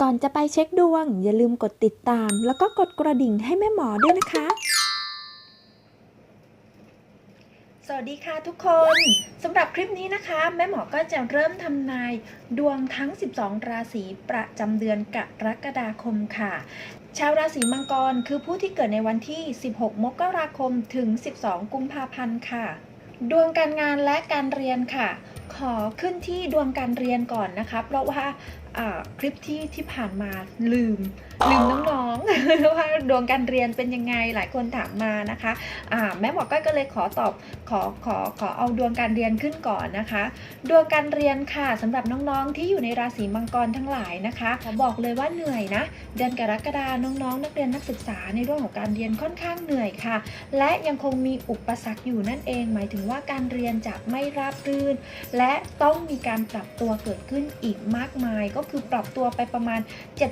ก่อนจะไปเช็คดวง อย่าลืมกดติดตาม แล้วก็กดกระดิ่งให้แม่หมอด้วยนะคะ สวัสดีค่ะทุกคนสำหรับคลิปนี้นะคะ แม่หมอก็จะเริ่มทำนายดวงทั้ง 12 ราศีประจำเดือนกรกฎาคมค่ะ ชาวราศีมังกรคือผู้ที่เกิดในวันที่ 16 มกราคมถึง 12 กุมภาพันธ์ค่ะ ดวงการงานและการเรียนค่ะขอขึ้นที่ดวงการเรียนก่อนนะคะ เพราะว่า คลิปที่ที่ผ่านมาลืมลืมน้องๆว่าดวงการเรียนเป็นยังไงหลายคนถามมานะคะอ่าแม่หมอก้อยก็เลยขอตอบขอขอขอเอาดวงการเรียนขึ้นก่อนนะคะ ดวงการเรียนค่ะสำหรับน้องๆที่อยู่ในราศีมังกรทั้งหลายนะคะขอบอกเลยว่าเหนื่อยนะ เดือนกรกฎาน้องๆ นักเรียนนักศึกษาในเรื่องของการเรียนค่อนข้างเหนื่อยค่ะ และยังคงมีอุปสรรคอยู่นั่นเอง หมายถึงว่าการเรียนจะไม่ราบรื่น และต้องมีการปรับตัวเกิดขึ้นอีกมากมายก็็คือปรับตัวไปประมาณ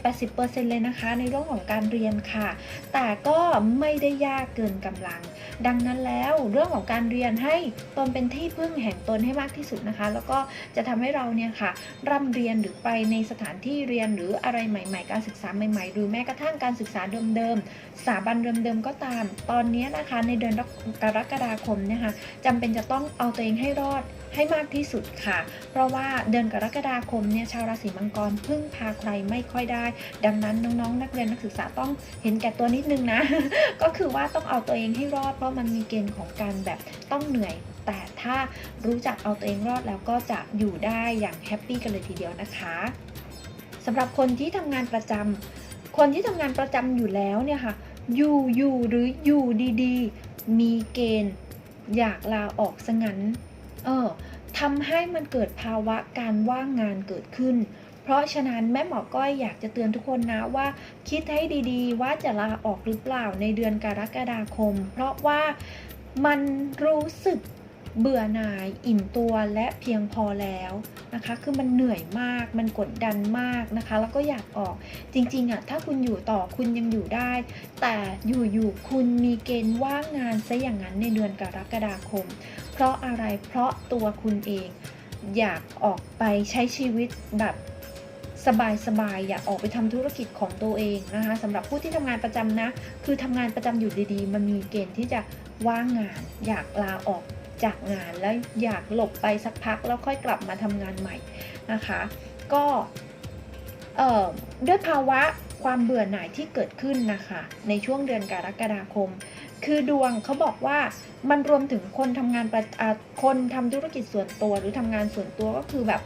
7-80%เลยนะคะ ในเรื่องของการเรียนค่ะ แต่ก็ไม่ได้ยากเกินกำลัง ดังนั้นแล้วเรื่องของการเรียนให้ตนเป็นที่พึ่งแห่งตนให้มากที่สุดนะคะ แล้วก็จะทำให้เราเนี่ยค่ะร่ำเรียนหรือไปในสถานที่เรียนหรืออะไรใหม่ๆ การศึกษาใหม่ๆ หรือแม้กระทั่งการศึกษาเดิมๆสถาบันเดิมๆก็ตาม ตอนนี้นะคะในเดือนกรกฎาคมเนี่ยค่ะจำเป็นจะต้องเอาตัวเองให้รอด ให้มากที่สุดค่ะ เพราะว่าเดือนกรกฎาคมเนี่ยชาวราศีมังกรพึ่งพาใครไม่ค่อยได้ ดังนั้นน้องๆ นักเรียนนักศึกษาต้องเห็นแก่ตัวนิดนึงนะ ก็คือว่าต้องเอาตัวเองให้รอด เพราะมันมีเกณฑ์ของการแบบต้องเหนื่อย แต่ถ้ารู้จักเอาตัวเองรอดแล้วก็จะอยู่ได้อย่างแฮปปี้กันเลยทีเดียวนะคะสำหรับคนที่ทำงานประจำคนที่ทำงานประจำอยู่แล้วเนี่ยค่ะอยู่อยู่หรืออยู่ดีๆ มีเกณฑ์ อยากลาออกซะงั้น เออทำให้มันเกิดภาวะการว่างงานเกิดขึ้น เพราะฉะนั้นแม่หมอก้อยอยากจะเตือนทุกคนนะว่า คิดให้ดีๆ ว่าจะลาออกหรือเปล่าในเดือนกรกฎาคม เพราะว่ามันรู้สึกเบื่อหน่ายอิ่มตัวและเพียงพอแล้วนะคะ คือมันเหนื่อยมาก มันกดดันมากนะคะ แล้วก็อยากออก จริงๆอะ ถ้าคุณอยู่ต่อคุณยังอยู่ได้ แต่อยู่ๆคุณมีเกณฑ์ว่างงานซะอย่างนั้นในเดือนกรกฎาคม ราะอะไร เพราะตัวคุณเอง อยากออกไปใช้ชีวิตแบบสบายๆ อยากออกไปทำธุรกิจของตัวเองนะคะสำหรับผู้ที่ทำงานประจำนะ คือทำงานประจำอยู่ดีๆ มันมีเกณฑ์ที่จะว่างงาน อยากลาออกจากงานแล้วอยากหลบไปสักพักแล้วค่อยกลับมาทำงานใหม่นะคะ ก็ด้วยภาวะ ความเบื่อหน่ายที่เกิดขึ้นนะคะ ในช่วงเดือนกรกฎาคม คือดวงเขาบอกว่ามันรวมถึงคนทำงานประคนทำธุรกิจส่วนตัวหรือทำงานส่วนตัวก็คือแบบ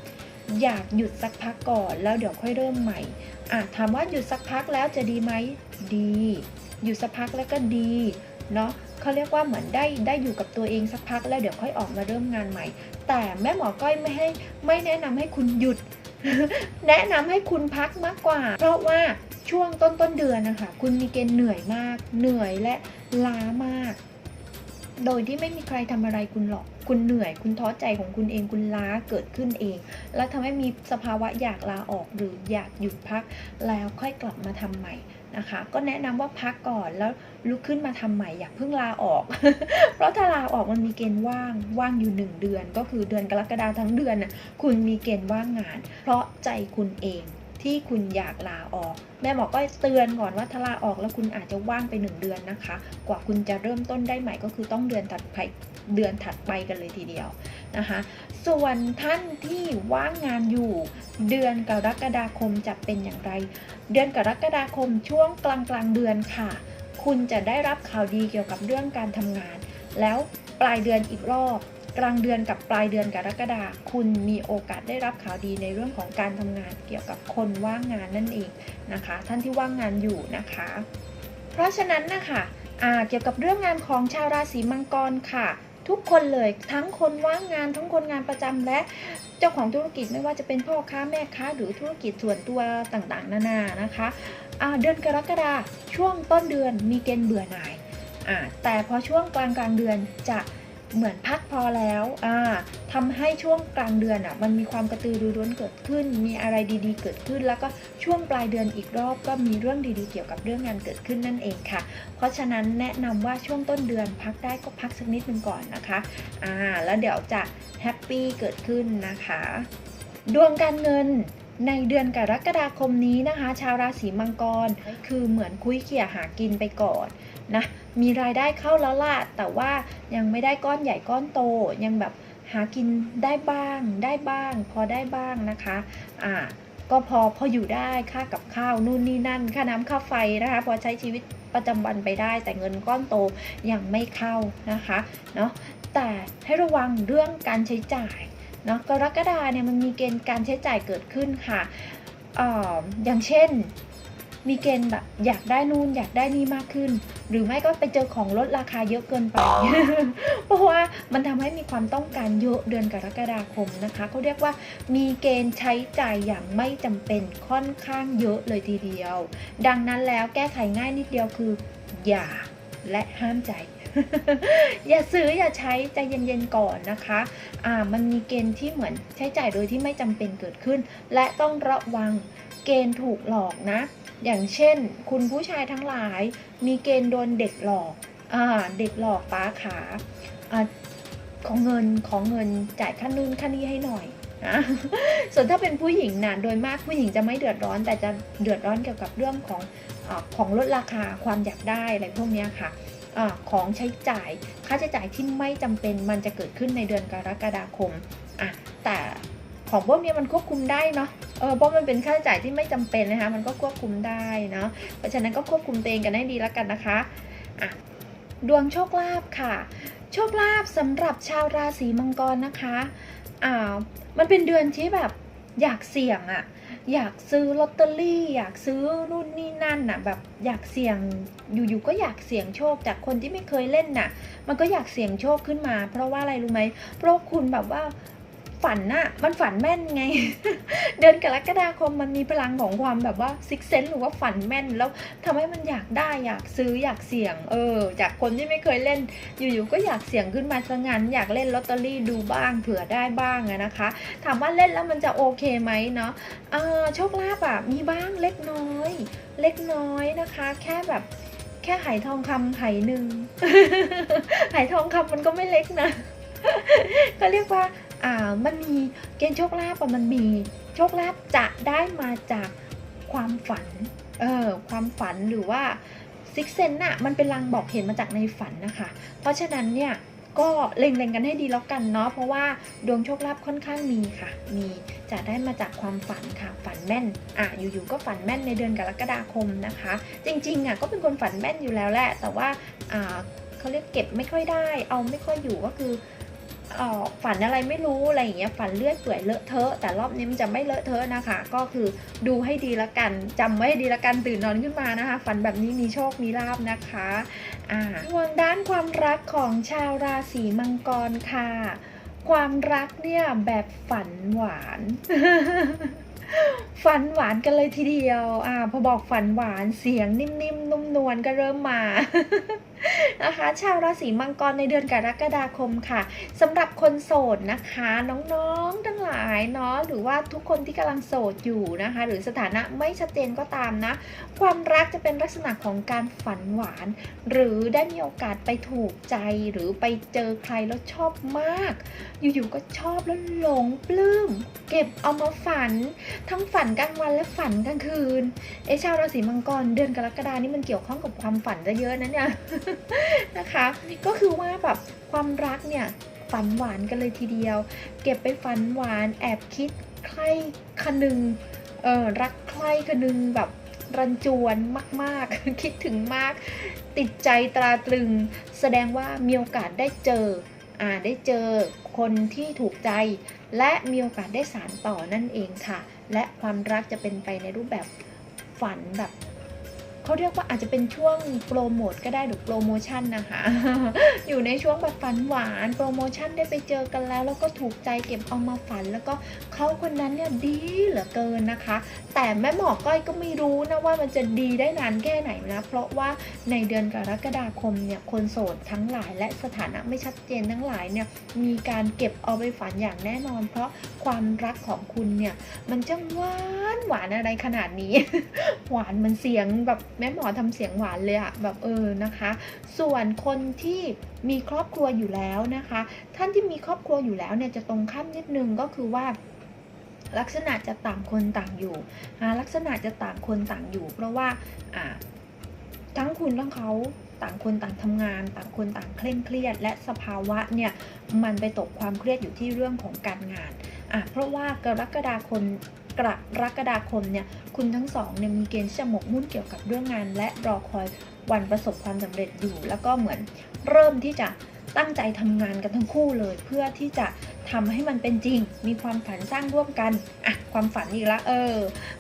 อยากหยุดสักพักก่อนแล้วเดี๋ยวค่อยเริ่มใหม่อะถามว่าหยุดสักพักแล้วจะดีไหมดีหยุดสักพักแล้วก็ดีเนาะเขาเรียกว่าเหมือนได้ได้อยู่กับตัวเองสักพักแล้วเดี๋ยวค่อยออกมาเริ่มงานใหม่ แต่แม่หมอก้อยไม่ให้ไม่แนะนำให้คุณหยุด แนะนำให้คุณพักมากกว่า เพราะว่า ช่วงต้นต้นเดือนนะคะคุณมีเกณฑ์เหนื่อยมาก เหนื่อยและล้ามาก โดยที่ไม่มีใครทำอะไรคุณหรอก คุณเหนื่อย คุณท้อใจของคุณเองคุณล้าเกิดขึ้นเอง แล้วทำให้มีสภาวะอยากลาออกหรืออยากหยุดพักแล้วค่อยกลับมาทำใหม่นะคะก็แนะนำว่าพักก่อนแล้วลุกขึ้นมาทำใหม่อย่าเพิ่งลาออก เพราะถ้าลาออกมันมีเกณฑ์ว่างว่างอยู่หนึ่งเดือน ก็คือเดือนกรกฎาทั้งเดือนน่ะคุณมีเกณฑ์ว่างงาน เพราะใจคุณเอง ที่คุณอยากลาออก แม่หมอก็เตือนก่อนว่าถ้าลาออกแล้วคุณอาจจะว่างไปหนึ่งเดือนนะคะ กว่าคุณจะเริ่มต้นได้ใหม่ก็คือต้องเดือนถัดไปเดือนถัดไปกันเลยทีเดียวนะคะ ส่วนท่านที่ว่างงานอยู่เดือนกรกฎาคมจะเป็นอย่างไร เดือนกรกฎาคมช่วงกลางกลางเดือนค่ะ คุณจะได้รับข่าวดีเกี่ยวกับเรื่องการทำงาน แล้วปลายเดือนอีกรอบ กลางเดือนกับปลายเดือนกรกฎาคุณมีโอกาสได้รับข่าวดีในเรื่องของการทำงานเกี่ยวกับคนว่างงานนั่นเองนะคะ ท่านที่ว่างงานอยู่นะคะ เพราะฉะนั้นนะคะเกี่ยวกับเรื่องงานของชาวราศีมังกรค่ะ ทุกคนเลยทั้งคนว่างงานทั้งคนงานประจำและเจ้าของธุรกิจไม่ว่าจะเป็นพ่อค้าแม่ค้า หรือธุรกิจส่วนตัวต่างๆ นานานะคะเดือนกรกฎาช่วงต้นเดือนมีเกณฑ์เบื่อหน่ายแต่พอช่วงกลางกลางเดือนจะ เหมือนพักพอแล้วอ่าทำให้ช่วงกลางเดือนอะมันมีความกระตือรือร้นเกิดขึ้น มีอะไรดีๆ เกิดขึ้น แล้วก็ช่วงปลายเดือนอีกรอบก็มีเรื่องดีๆ เกี่ยวกับเรื่องงานเกิดขึ้นนั่นเองค่ะ เพราะฉะนั้นแนะนำว่าช่วงต้นเดือนพักได้ก็พักสักนิดหนึ่งก่อนนะคะอ่าแล้วเดี๋ยวจะแฮปปี้เกิดขึ้นนะคะ ดวงการเงินในเดือนกรกฎาคมนี้นะคะ ชาวราศีมังกรคือเหมือนคุยเขี่ยหากินไปก่อน นะมีรายได้เข้าแล้วล่ะแต่ว่ายังไม่ได้ก้อนใหญ่ก้อนโตยังแบบหากินได้บ้างได้บ้าง พอได้บ้างนะคะอ่าก็พอพออยู่ได้ค่ากับข้าวนู่นนี่นั่น ค่าน้ำค่าไฟนะคะ พอใช้ชีวิตประจำวันไปได้ แต่เงินก้อนโตยังไม่เข้านะคะเนาะแต่ให้ระวังเรื่องการใช้จ่ายเนาะกรกฎาเนี่ยมันมีเกณฑ์การใช้จ่ายเกิดขึ้นค่ะอออย่างเช่น มีเกณฑ์แบบอยากได้นู่นอยากได้นี่มากขึ้น หรือไม่ก็ไปเจอของลดราคาเยอะเกินไป เพราะว่ามันทำให้มีความต้องการเยอะเดือนกรกฎาคมนะคะเขาเรียกว่ามีเกณฑ์ใช้จ่ายอย่างไม่จำเป็นค่อนข้างเยอะเลยทีเดียว ดังนั้นแล้วแก้ไขง่ายนิดเดียวคือ อย่าและห้ามใจอย่าซื้ออย่าใช้ใจเย็นๆก่อนนะคะ อ่า มันมีเกณฑ์ที่เหมือนใช้จ่ายโดยที่ไม่จำเป็นเกิดขึ้น และต้องระวังเกณฑ์ถูกหลอกนะ อย่างเช่น คุณผู้ชายทั้งหลายมีเกณฑ์โดนเด็กหลอกอเด็กหลอกป้าขาอของเงินของเงินจ่ายค่านู่นค่านี้ให้หน่อยนะส่วนถ้าเป็นผู้หญิงนะโดยมากผู้หญิงจะไม่เดือดร้อน แต่จะเดือดร้อนเกี่ยวกับเรื่องของอของลดราคาความอยากได้อะไรพวกนี้ค่ะอของใช้จ่ายค่าใช้จ่ายที่ไม่จำเป็นมันจะเกิดขึ้นในเดือนกรกฎาคมอะแต่ ของพวกนี้มันควบคุมได้เนาะเออเพราะมันเป็นค่าใช้จ่ายที่ไม่จำเป็นนะคะ มันก็ควบคุมได้เนาะเพราะฉะนั้นก็ควบคุมตัวเองกันให้ดีแล้วกันนะคะอะดวงโชคลาภค่ะ โชคลาภสำหรับชาวราศีมังกรนะคะอ่ามันเป็นเดือนที่แบบอยากเสี่ยงอะอยากซื้อลอตเตอรี่ อยากซื้อนู่นนี่นั่นน่ะแบบอยากเสี่ยงอยู่ๆก็อยากเสี่ยงโชคจากคนที่ไม่เคยเล่นน่ะ มันก็อยากเสี่ยงโชคขึ้นมา เพราะว่าอะไรรู้ไหมเพราะคุณแบบว่า ฝันน่ะมันฝันแม่นไง เดือนกรกฎาคมมันมีพลังของความแบบว่าซิกเซนหรือว่าฝันแม่น แล้วทำให้มันอยากได้อยากซื้ออยากเสี่ยง เออ จากคนที่ไม่เคยเล่น อยู่ๆก็อยากเสี่ยงขึ้นมาซะงั้นอยากเล่นลอตเตอรี่ดูบ้างเผื่อได้บ้างนะคะ ถามว่าเล่นแล้วมันจะโอเคไหมเนาะเออโชคลาภอะมีบ้างเล็กน้อย เล็กน้อยนะคะ แค่แบบแค่ไหทองคำไหหนึ่งไหทองคำมันก็ไม่เล็กนะก็เรียกว่า มันมีเกณฑ์โชคลาภอะมันมีโชคลาภจะได้มาจากความฝัน เออ ความฝันหรือว่าซิกเซนน่ะ มันเป็นลางบอกเห็นมาจากในฝันนะคะ เพราะฉะนั้นเนี่ยก็เล็งๆกันให้ดีแล้วกันเนาะ เพราะว่าดวงโชคลาภค่อนข้างมีค่ะ มีจะได้มาจากความฝันค่ะ ฝันแม่น อะ อยู่ๆ ก็ฝันแม่นในเดือนกรกฎาคมนะคะ จริงๆ อะ ก็เป็นคนฝันแม่นอยู่แล้วแหละ แต่ว่า อ่าเขาเรียกเก็บไม่ค่อยได้ เอาไม่ค่อยอยู่ก็คือ ฝันอะไรไม่รู้อะไรอย่างเงี้ยฝันเลื่อยเปื่อยเลอะเทอะ แต่รอบนี้มันจะไม่เลอะเทอะนะคะ ก็คือดูให้ดีละกันจำไว้ดีละกันตื่นนอนขึ้นมานะคะ ฝันแบบนี้มีโชคมีลาบนะคะอ่าดวงด้านความรักของชาวราศีมังกรค่ะ ความรักเนี่ยแบบฝันหวานฝันหวานกันเลยทีเดียว อ่า พอบอกฝันหวานเสียงนิ่มๆนุ่มนวลก็เริ่มมา นะคะ ชาวราศีมังกรในเดือนกรกฎาคมค่ะสำหรับคนโสดนะคะ น้องๆทั้งหลายเนาะหรือว่าทุกคนที่กำลังโสดอยู่นะคะ หรือสถานะไม่ชัดเจนก็ตามนะ ความรักจะเป็นลักษณะของการฝันหวาน หรือได้มีโอกาสไปถูกใจหรือไปเจอใครแล้วชอบมาก อยู่ๆก็ชอบแล้วหลงปลื้มเก็บเอามาฝัน ทั้งฝันกลางวันและฝันกลางคืนเอชาวราศีมังกรเดือนกรกฎานี่มันเกี่ยวข้องกับความฝันจะเยอะนะเนี่ยนะคะ ก็คือว่าแบบความรักเนี่ยฝันหวานกันเลยทีเดียว เก็บไปฝันหวานแอบคิดใครคนึงเออรักใครคนึงแบบรันจวนมาก ๆ คิดถึงมาก ติดใจตราตรึง แสดงว่ามีโอกาสได้เจออ่าได้เจอคนที่ถูกใจ และมีโอกาสได้สารต่อนั่นเองค่ะ และความรักจะเป็นไปในรูปแบบฝันแบบ เขาเรียกว่าอาจจะเป็นช่วงโปรโมทก็ได้หรือโปรโมชั่นนะคะ อยู่ในช่วงแบบฝันหวานโปรโมชั่นได้ไปเจอกันแล้ว แล้วก็ถูกใจเก็บเอามาฝัน แล้วก็เขาคนนั้นเนี่ยดีเหลือเกินนะคะ แต่แม่หมอก้อยก็ไม่รู้นะว่ามันจะดีได้นานแค่ไหนนะ เพราะว่าในเดือนกรกฎาคมเนี่ยคนโสดทั้งหลาย และสถานะไม่ชัดเจนทั้งหลายเนี่ยมีการเก็บเอาไปฝันอย่างแน่นอน เพราะความรักของคุณเนี่ยมันจะหวานหวานอะไรขนาดนี้ หวานมันเสียงแบบแม่หมอทำเสียงหวานเลยอะแบบเออนะคะ ส่วนคนที่มีครอบครัวอยู่แล้วนะคะ ท่านที่มีครอบครัวอยู่แล้วเนี่ยจะตรงข้ามนิดนึงก็คือว่าลักษณะจะต่างคนต่างอยู่ลักษณะจะต่างคนต่างอยู่ เพราะว่าทั้งคุณทั้งเขาต่างคนต่างทำงาน ต่างคนต่างเคร่งเครียด และสภาวะเนี่ยมันไปตกความเครียดอยู่ที่เรื่องของการงานอะเพราะว่ากรกฎาคม กรกฎาคมเนี่ยคุณทั้งสองเนี่ยมีเกณฑ์ที่จะหมกมุ่นเกี่ยวกับเรื่องงาน และรอคอยวันประสบความสำเร็จอยู่ แล้วก็เหมือนเริ่มที่จะตั้งใจทำงานกันทั้งคู่เลย เพื่อที่จะทำให้มันเป็นจริง มีความฝันสร้างร่วมกันอะความฝันอีกแล้วเออ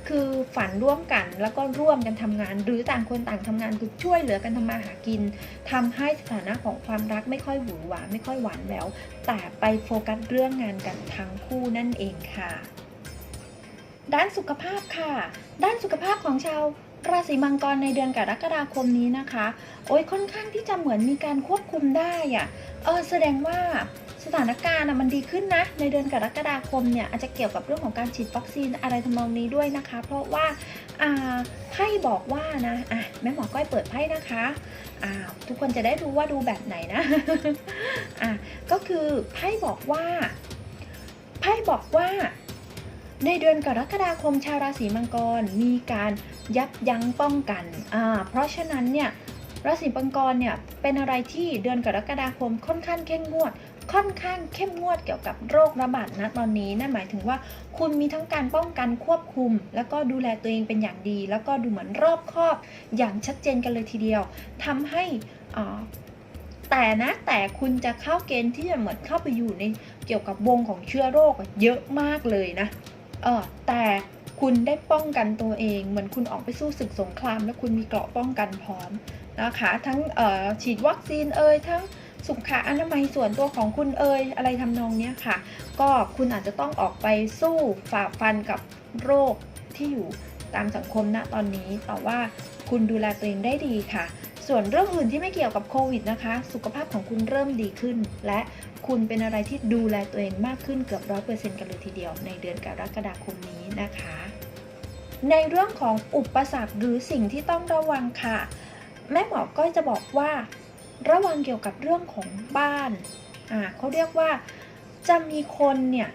คือฝันร่วมกันแล้วก็ร่วมกันทำงาน หรือต่างคนต่างทำงานคือช่วยเหลือกันทำมาหากินทำให้สถานะของความรักไม่ค่อยหวือหวาไม่ค่อยหวานแหววแต่ไปโฟกัสเรื่องงานกันทั้งคู่นั่นเองค่ะ ด้านสุขภาพค่ะ ด้านสุขภาพของชาวราศีมังกรในเดือนกรกฎาคมนี้นะคะ โอ้ยค่อนข้างที่จะเหมือนมีการควบคุมได้อะเออแสดงว่าสถานการณ์อะมันดีขึ้นนะ ในเดือนกรกฎาคมเนี่ยอาจจะเกี่ยวกับเรื่องของการฉีดวัคซีนอะไรทำนองนี้ด้วยนะคะ เพราะว่าอ่าไพ่บอกว่านะอะแม่หมอก้อยเปิดไพ่นะคะอ่าทุกคนจะได้รู้ว่าดูแบบไหนนะอะก็คือไพ่บอกว่าไพ่บอกว่า ในเดือนกรกฎาคมชาวราศีมังกรมีการยับยั้งป้องกันอ่าเพราะฉะนั้นเนี่ยราศีมังกรเนี่ยเป็นอะไรที่เดือนกรกฎาคมค่อนข้างเข้มงวด ค่อนข้างเข้มงวดเกี่ยวกับโรคระบาดนะตอนนี้นั่นหมายถึงว่าคุณมีทั้งการป้องกันควบคุม แล้วก็ดูแลตัวเองเป็นอย่างดี แล้วก็ดูเหมือนรอบคอบอย่างชัดเจนกันเลยทีเดียวทำให้อ่าแต่นะแต่คุณจะเข้าเกณฑ์ที่จะเหมือนเข้าไปอยู่ในเกี่ยวกับวงของเชื้อโรคเยอะมากเลยนะ เออแต่คุณได้ป้องกันตัวเอง เหมือนคุณออกไปสู้ศึกสงคราม แล้วคุณมีเกราะป้องกันพร้อมนะคะ ทั้งเออฉีดวัคซีนเอ่ยทั้งสุขอนามัยส่วนตัวของคุณเอ่ยอะไรทำนองเนี้ยค่ะ ก็คุณอาจจะต้องออกไปสู้ฝ่าฟันกับโรคที่อยู่ตามสังคมณตอนนี้แต่ว่าคุณดูแลตัวเองได้ดีค่ะ ส่วนเรื่องอื่นที่ไม่เกี่ยวกับโควิดนะคะ สุขภาพของคุณเริ่มดีขึ้น และคุณเป็นอะไรที่ดูแลตัวเองมากขึ้นเกือบร้อยเปอร์เซ็นต์กันเลยทีเดียว ในเดือนกรกฎาคมนี้นะคะ ในเรื่องของอุปสรรคหรือสิ่งที่ต้องระวังค่ะ แม่หมอก็จะบอกว่า ระวังเกี่ยวกับเรื่องของบ้านอ่าเขาเรียกว่าจะมีคนเนี่ย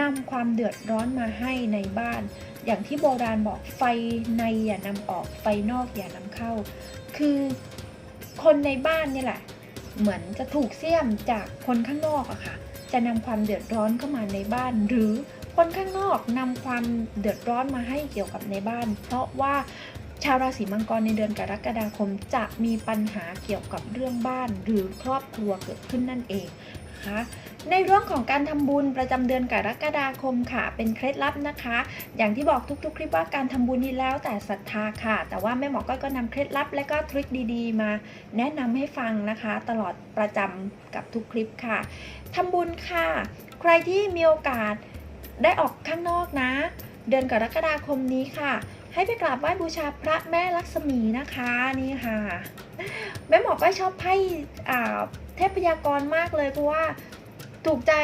นำความเดือดร้อนมาให้ในบ้าน อย่างที่โบราณบอกไฟในอย่านำออกไฟนอกอย่านำเข้า คือ คนในบ้านเนี่ยแหละ เหมือนจะถูกเสี่ยมจากคนข้างนอกอะค่ะ จะนำความเดือดร้อนเข้ามาในบ้าน หรือคนข้างนอกนำความเดือดร้อนมาให้เกี่ยวกับในบ้าน เพราะว่าชาวราศีมังกรในเดือนกรกฎาคมจะมีปัญหาเกี่ยวกับเรื่องบ้าน หรือครอบครัวเกิดขึ้นนั่นเองนะคะ ในเรื่องของการทำบุญประจำเดือนกรกฎาคมค่ะ เป็นเคล็ดลับนะคะ อย่างที่บอกทุกๆ คลิปว่าการทำบุญนี่แล้วแต่ศรัทธาค่ะ แต่ว่าแม่หมอก็ก็นำเคล็ดลับและก็ทริคดีๆ มาแนะนำให้ฟังนะคะ ตลอดประจำกับทุกคลิปค่ะทำบุญค่ะ ใครที่มีโอกาสได้ออกข้างนอกนะ เดือนกรกฎาคมนี้ค่ะ ให้ไปกราบไหว้บูชาพระแม่ลักษมีนะคะนี่ค่ะ แม่หมอก็ชอบไพ่เทพยากรมากเลยเพราะว่า ถูกใจ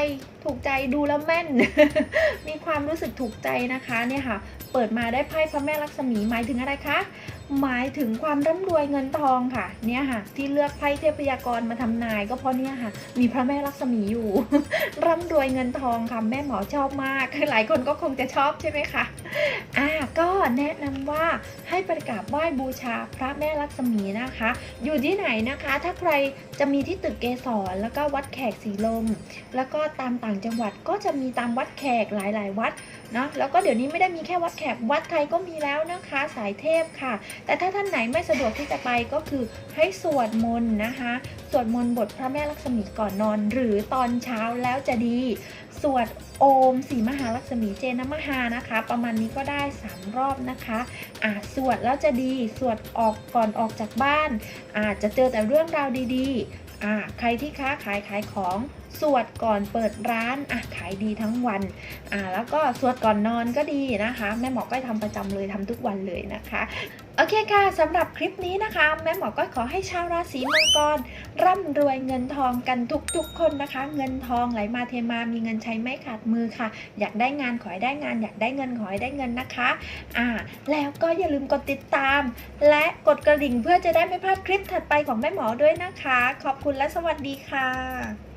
ถูกใจดูแล้วแม่น มีความรู้สึกถูกใจนะคะเนี่ยค่ะ เปิดมาได้ไพ่พระแม่ลักษมีหมายถึงอะไรคะ หมายถึงความร่ำรวยเงินทองค่ะ เนี่ยค่ะ ที่เลือกไพ่เทพยากรมาทำนาย ก็เพราะเนี่ยค่ะ มีพระแม่ลักษมีอยู่ ร่ำรวยเงินทองค่ะแม่หมอชอบมากหลายคนก็คงจะชอบใช่ไหมคะอ่าก็แนะนำว่าให้ไปกราบไหว้บูชาพระแม่ลักษมีนะคะ อยู่ที่ไหนนะคะ ถ้าใครจะมีที่ตึกเกสรแล้วก็วัดแขกสีลม แล้วก็ตามต่างจังหวัดก็จะมีตามวัดแขกหลาย ๆ วัด เนาะแล้วก็เดี๋ยวนี้ไม่ได้มีแค่วัดแขกวัดไทยก็มีแล้วนะคะ สายเทพค่ะ แต่ถ้าท่านไหนไม่สะดวกที่จะไปก็คือให้สวดมนต์นะคะ สวดมนต์บทพระแม่ลักษมีก่อนนอน หรือตอนเช้าแล้วจะดี สวดโอมสีมหาลักษมีเจนมหานะคะ ประมาณนี้ก็ได้ 3 รอบนะคะอ่าสวดแล้วจะดีสวดออกก่อนออกจากบ้านอาจจะเจอแต่เรื่องราวดีๆอ่าใครที่ค้าขายขายของ สวดก่อนเปิดร้านอะขายดีทั้งวันอ่าแล้วก็สวดก่อนนอนก็ดีนะคะ แม่หมอก็ทำประจำเลยทำทุกวันเลยนะคะโอเคค่ะสำหรับคลิปนี้นะคะ แม่หมอก็ขอให้ชาวราศีมังกร ร่ำรวยเงินทองกันทุกๆ คนนะคะ เงินทองไหลมาเทมามีเงินใช้ไม่ขาดมือค่ะ อยากได้งานขอให้ได้งาน อยากได้เงินขอให้ได้เงินนะคะอ่าแล้วก็อย่าลืมกดติดตาม และกดกระดิ่งเพื่อจะได้ไม่พลาดคลิปถัดไปของแม่หมอด้วยนะคะ ขอบคุณและสวัสดีค่ะ